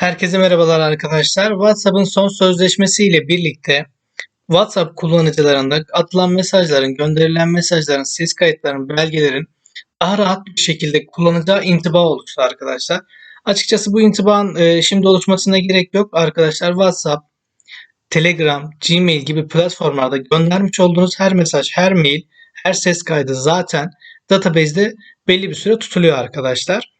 Herkese merhabalar arkadaşlar. WhatsApp'ın son sözleşmesi ile birlikte WhatsApp kullanıcılarında atılan mesajların, gönderilen mesajların, ses kayıtlarının, belgelerin daha rahat bir şekilde kullanacağı intiba oluştu arkadaşlar. Açıkçası bu intibağın e, şimdi oluşmasına gerek yok arkadaşlar. WhatsApp, Telegram, Gmail gibi platformlarda göndermiş olduğunuz her mesaj, her mail, her ses kaydı zaten database'de belli bir süre tutuluyor arkadaşlar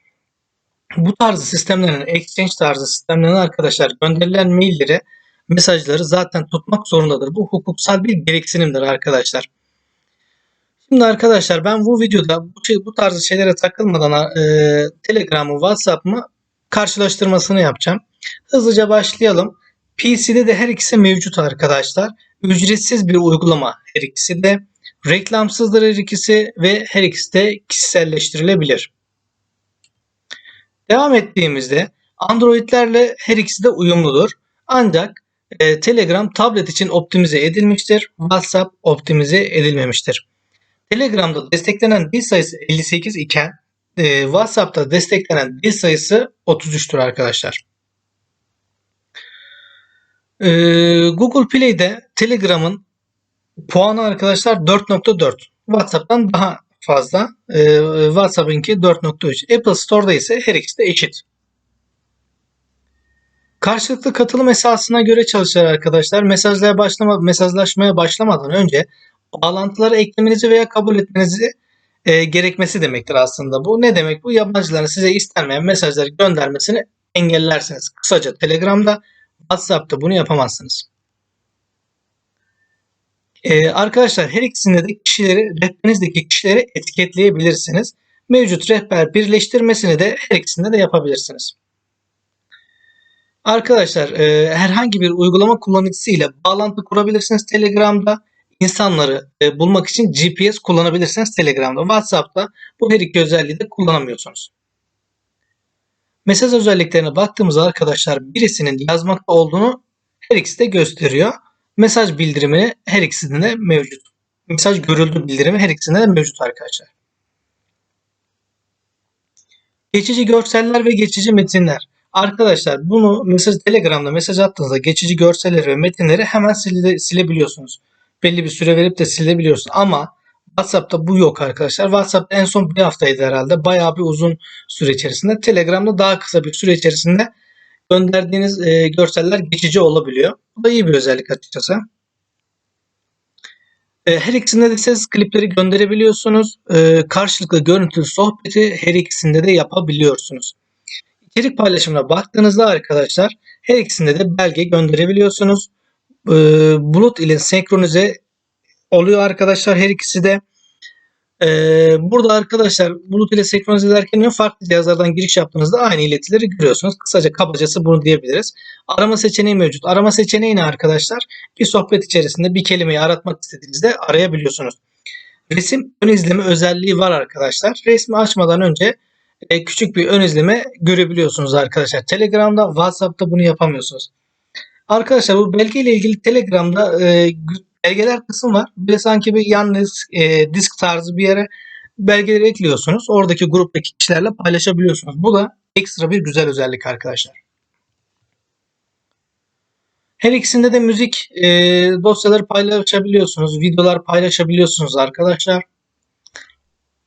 bu tarzı sistemlerin, exchange tarzı sistemlerin arkadaşlar gönderilen mailleri, mesajları zaten tutmak zorundadır. Bu hukuksal bir gereksinimdir arkadaşlar. Şimdi arkadaşlar ben bu videoda bu, şey, bu tarzı şeylere takılmadan e, Telegram'ı, WhatsApp'ımı karşılaştırmasını yapacağım. Hızlıca başlayalım. PC'de de her ikisi mevcut arkadaşlar. Ücretsiz bir uygulama her ikisi de. Reklamsızdır her ikisi ve her ikisi de kişiselleştirilebilir. Devam ettiğimizde Android'lerle her ikisi de uyumludur. Ancak e, Telegram tablet için optimize edilmiştir. WhatsApp optimize edilmemiştir. Telegram'da desteklenen dil sayısı 58 iken e, WhatsApp'ta desteklenen dil sayısı 33'tür arkadaşlar. E, Google Play'de Telegram'ın puanı arkadaşlar 4.4. WhatsApp'tan daha fazla. E, WhatsApp'ınki 4.3. Apple Store'da ise her ikisi de eşit. Karşılıklı katılım esasına göre çalışır arkadaşlar. Mesajlara başlama, mesajlaşmaya başlamadan önce bağlantıları eklemenizi veya kabul etmenizi e, gerekmesi demektir aslında bu. Ne demek bu? Yabancıların size istenmeyen mesajları göndermesini engellersiniz. Kısaca Telegram'da, WhatsApp'ta bunu yapamazsınız. Ee, arkadaşlar her ikisinde de kişileri, rehberinizdeki kişileri etiketleyebilirsiniz. Mevcut rehber birleştirmesini de her ikisinde de yapabilirsiniz. Arkadaşlar e, herhangi bir uygulama kullanıcısıyla bağlantı kurabilirsiniz Telegram'da. İnsanları e, bulmak için GPS kullanabilirsiniz Telegram'da. WhatsApp'ta bu her iki özelliği de kullanamıyorsunuz. Mesaj özelliklerine baktığımızda arkadaşlar birisinin yazmakta olduğunu her ikisi de gösteriyor mesaj bildirimi her ikisinde de mevcut. Mesaj görüldü bildirimi her ikisinde de mevcut arkadaşlar. Geçici görseller ve geçici metinler. Arkadaşlar bunu mesaj Telegram'da mesaj attığınızda geçici görseller ve metinleri hemen sile, silebiliyorsunuz. Belli bir süre verip de silebiliyorsunuz. Ama WhatsApp'ta bu yok arkadaşlar. WhatsApp en son bir haftaydı herhalde. Bayağı bir uzun süre içerisinde. Telegram'da daha kısa bir süre içerisinde gönderdiğiniz e, görseller geçici olabiliyor. Bu da iyi bir özellik açıkçası. E, her ikisinde de ses klipleri gönderebiliyorsunuz. E, karşılıklı görüntülü sohbeti her ikisinde de yapabiliyorsunuz. İçerik paylaşımına baktığınızda arkadaşlar her ikisinde de belge gönderebiliyorsunuz. E, bulut ile senkronize oluyor arkadaşlar her ikisi de. Ee, burada arkadaşlar bulut ile senkronize ederken farklı cihazlardan giriş yaptığınızda aynı iletileri görüyorsunuz. Kısaca kabacası bunu diyebiliriz. Arama seçeneği mevcut. Arama seçeneği ne arkadaşlar? Bir sohbet içerisinde bir kelimeyi aratmak istediğinizde arayabiliyorsunuz. Resim ön izleme özelliği var arkadaşlar. Resmi açmadan önce e, küçük bir ön izleme görebiliyorsunuz arkadaşlar. Telegram'da, WhatsApp'ta bunu yapamıyorsunuz. Arkadaşlar bu belge ile ilgili Telegram'da e, belgeler kısım var. Böyle sanki bir yalnız e, disk tarzı bir yere belgeleri ekliyorsunuz. Oradaki gruptaki kişilerle paylaşabiliyorsunuz. Bu da ekstra bir güzel özellik arkadaşlar. Her ikisinde de müzik e, dosyaları paylaşabiliyorsunuz. Videolar paylaşabiliyorsunuz arkadaşlar.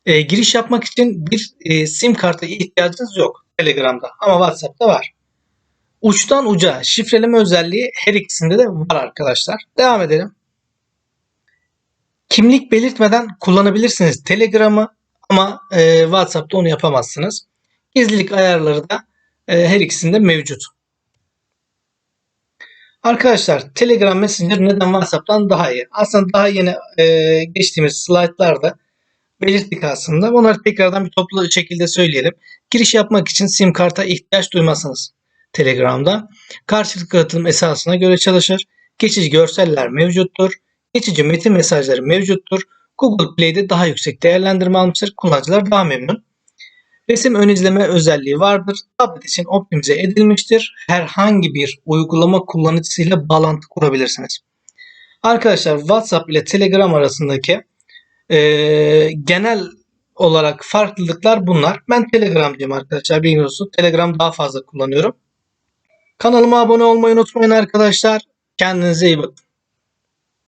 E, giriş yapmak için bir e, sim kartı ihtiyacınız yok Telegram'da ama WhatsApp'ta var. Uçtan uca şifreleme özelliği her ikisinde de var arkadaşlar. Devam edelim. Kimlik belirtmeden kullanabilirsiniz Telegram'ı ama e, WhatsApp'ta onu yapamazsınız. Gizlilik ayarları da e, her ikisinde mevcut. Arkadaşlar Telegram Messenger neden WhatsApp'tan daha iyi? Aslında daha yeni e, geçtiğimiz slaytlarda belirttik aslında. Bunları tekrardan bir toplu şekilde söyleyelim. Giriş yapmak için sim karta ihtiyaç duymazsınız Telegram'da. Karşılıklı katılım esasına göre çalışır. Geçici görseller mevcuttur geçici metin mesajları mevcuttur. Google Play'de daha yüksek değerlendirme almıştır. Kullanıcılar daha memnun. Resim ön izleme özelliği vardır. Tablet için optimize edilmiştir. Herhangi bir uygulama kullanıcısıyla bağlantı kurabilirsiniz. Arkadaşlar WhatsApp ile Telegram arasındaki e, genel olarak farklılıklar bunlar. Ben Telegram'cıyım arkadaşlar bilmiyorsunuz. Telegram daha fazla kullanıyorum. Kanalıma abone olmayı unutmayın arkadaşlar. Kendinize iyi bakın.